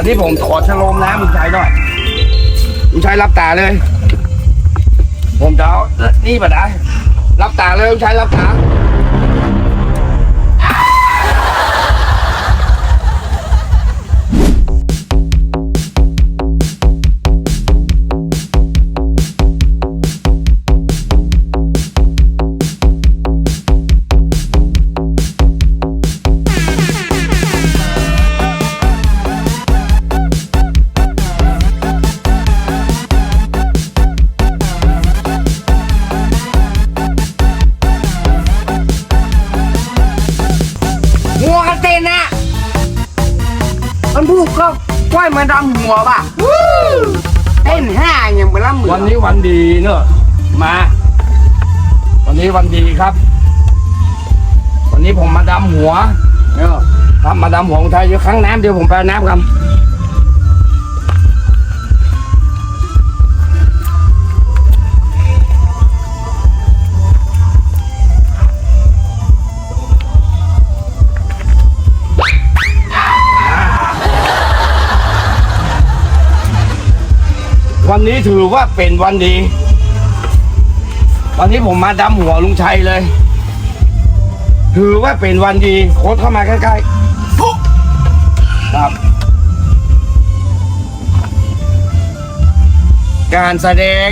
อันนี้ผมขอชะโลมน้ำลุงชัยหน่อยมึงชัยรับตาเลย ผมจะเอานี่มาได้รับตาเลยมึงชัยรับตา มันพูดก็กล้วยมาดำหัวป่ะเต้นห้าอย่างไปละหมื่นวันนี้วันดีเนอะมา วันนี้วันดีครับ วันนี้ผมมาดำหัวเออครับมาดำหัวของไทยเดี๋ยวครั้งน้ำเดี๋ยวผมไปเอาน้ำครับ วันนี้ถือว่าเป็นวันดี วันนี้ผมมาดำหัวลุงชัยเลย ถือว่าเป็นวันดีโค้ดเข้ามาใกล้ๆครับ การแสดง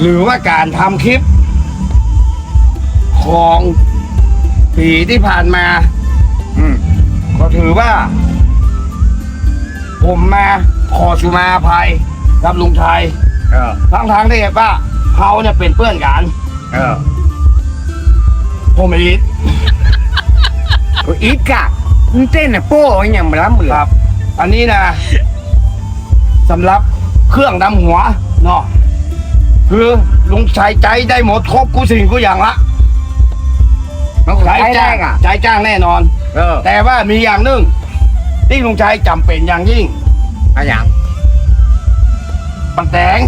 หรือว่าการทำคลิป ของปีที่ผ่านมาอืมก็ถือว่า ผมมาขอสุมาอภัย กับลุงชัยเออทั้งทางๆที่ว่าเขาเนี่ยเป็นเพื่อนกันเออผมไม่ยิดก็อีกอะมึงเต้นน่ะโป้อย่างไปละหมื่นครับ อันนี้นะสำหรับเครื่องดำหัวเนาะคือลุงชัยใจได้หมดครบกูสิ่งกูอย่างละมันก็ใจใช้ได้จ้างอะใจจ้างแน่นอน เออแต่ว่ามีอย่างหนึ่งที่ลุงชัยจำเป็นอย่างยิ่งอะอย่าง มันแตง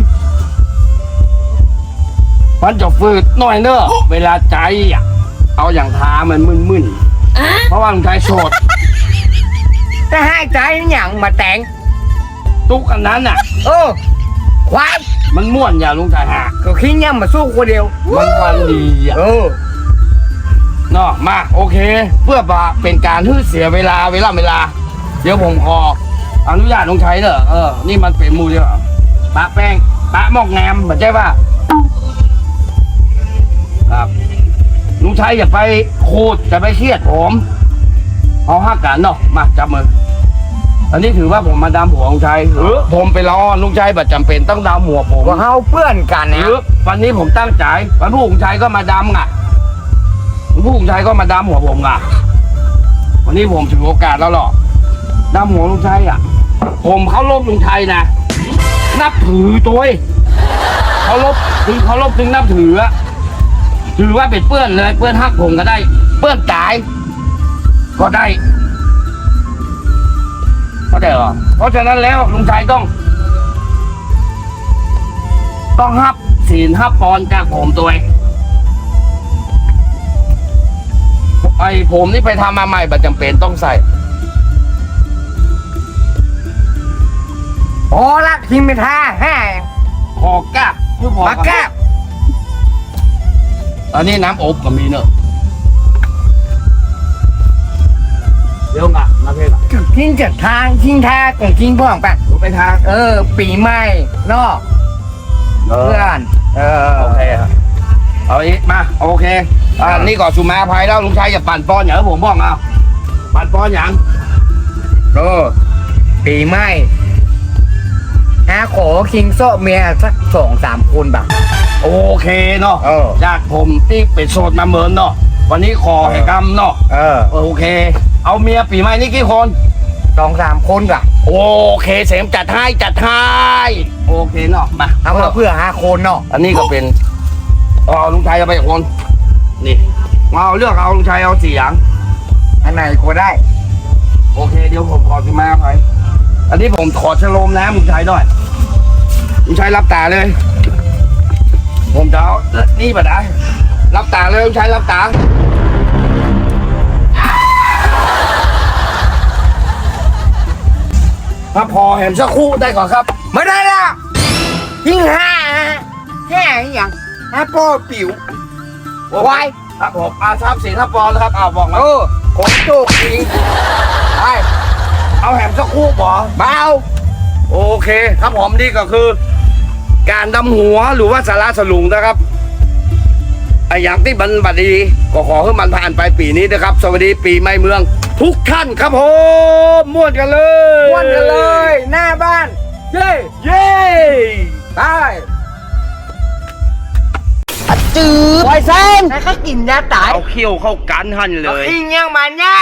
มันจะฟืดหน่อยเนอะเวลาใจอะ เอาอย่างทามันมึนๆเพราะว่าลุงชัยโสดแต่ให้ใจอย่างมาแต่งทุกอันนั้นอะ เออควายมันม่วนอย่าลุงชัยหาก็คิดยังมาสู้คนเดียว มันวันดีอะเออเนาะมาโอเค เพื่อว่าเป็นการที่เสียเวลาเวลาเวลา เดี๋ยวผมขออนุญาตลุงชัยเนอะเออนี่มันเป็นมูเดียว ปะแป้งปะหมอกแงมเหมือนใช่ป่ะครับลุงชัยอย่าไปโคตรจะไปเครียดผมเอาห้ากันเนาะมาจับมืออันนี้ถือว่าผมมาดามหัวลุงชัยหรือผมไปรอลุงชัยบัดจำเป็นต้องดามหัวผมก็เฮาเพื่อนกันหนะรือวันนี้ผมตั้งใจวันผู้ลุงชัยก็มาดำอะวันผู้ลุงชัยก็มาดามหัวผมอะ วันนี้ผมถือโอกาสแล้วหรอดามหัวลุงชัยอะ ผมเขาลบลุงชัยนะ นับถือตัวเขาลบถึงเขาลบถึงนับถืออะถือว่าเป็นเพื่อนเลยเพื่อนฮักผมก็ได้เพื่อนตาย ก็ได้ก็ได้เหรอเพราะฉะนั้นแล้วลุงชัยต้อง ต้องฮับศีลฮับปอนจากผมตัวไอผมนี่ไปทำมาใหม่บัดจำเป็นต้องใส่ พอละคิมไม่ท่าห้าพอกล้าคือพอบักกะอันนี้น้ำอบก็มีเนอะเดี๋ยวงะมาเพลงทิ้งจากทางทิ้งท่าก็ทิ้งพ่องไปผมไปทาง เออ ปีใหม่เนอกเอเพื่ออน เออ โอเคครับเอาอีกมา โอเค อ่า นี่ก่อนสุมาภัยแล้วลุงชัยอย่าปั่นป้อนอย่างที่ผมบอกเอาปั่นป้อนอย่างเออ ปีใหม่อา ขอคิงโซะเมียสักสองสามคนแบบโอเคเนาะเออจากผมที่เป็นโสดมาเหมือนเนาะวันนี้ขอให้กรรมเนาะเออโอเค เอาเมียปีใหม่นี่กี่คน สองสามคนกะโอเคเสมจัดให้จัดให้โอเคเนาะมาเอามาเพื่อห้าคนเนาะอันนี้ก็เป็นอ๋อลุงชัยเอาไปอีกคนนี่มาเอาเลือกเอาลุงชัยเอาสี่อย่าง อันไหนก็ได้ โอเคเดี๋ยวผมขอสิมาไปอันนี้ผมขอชะโลมน้ำลุงชัยหน่อย ลุงชัยรับตาเลย ผมจะเอานี่มาได้รับตาเลยลุงชัยรับตาถ้าพอแหมสักครู่ได้ก่อนครับ ไม่ได้ละทิ้งห้าฮะห้าอหย่างห้าป้อปิ๋วไว้ครับผมอาทรัพย์สินทับปอนแล้วครับอ้าวบอกมาเออผมโชคดีไปเอาแหมสักครู่บอเบาโอเค ครับผมนี่ก็คือ การดำหัวหรือว่าสาระสลุงนะครับไอ้อย่างที่บันบัดดีก็ขอให้มันผ่านไปปีนี้นะครับ สวัสดีปีใหม่เมือง ทุกท่านครับผมม่วนกันเลยวนกันเลย หน้าบ้าน เย้เย้ได้จืดไวเซนแล้วก็กินยาตายเอาเขี้ยวเข้ากันหันเลยอิงยังมันเนี่ย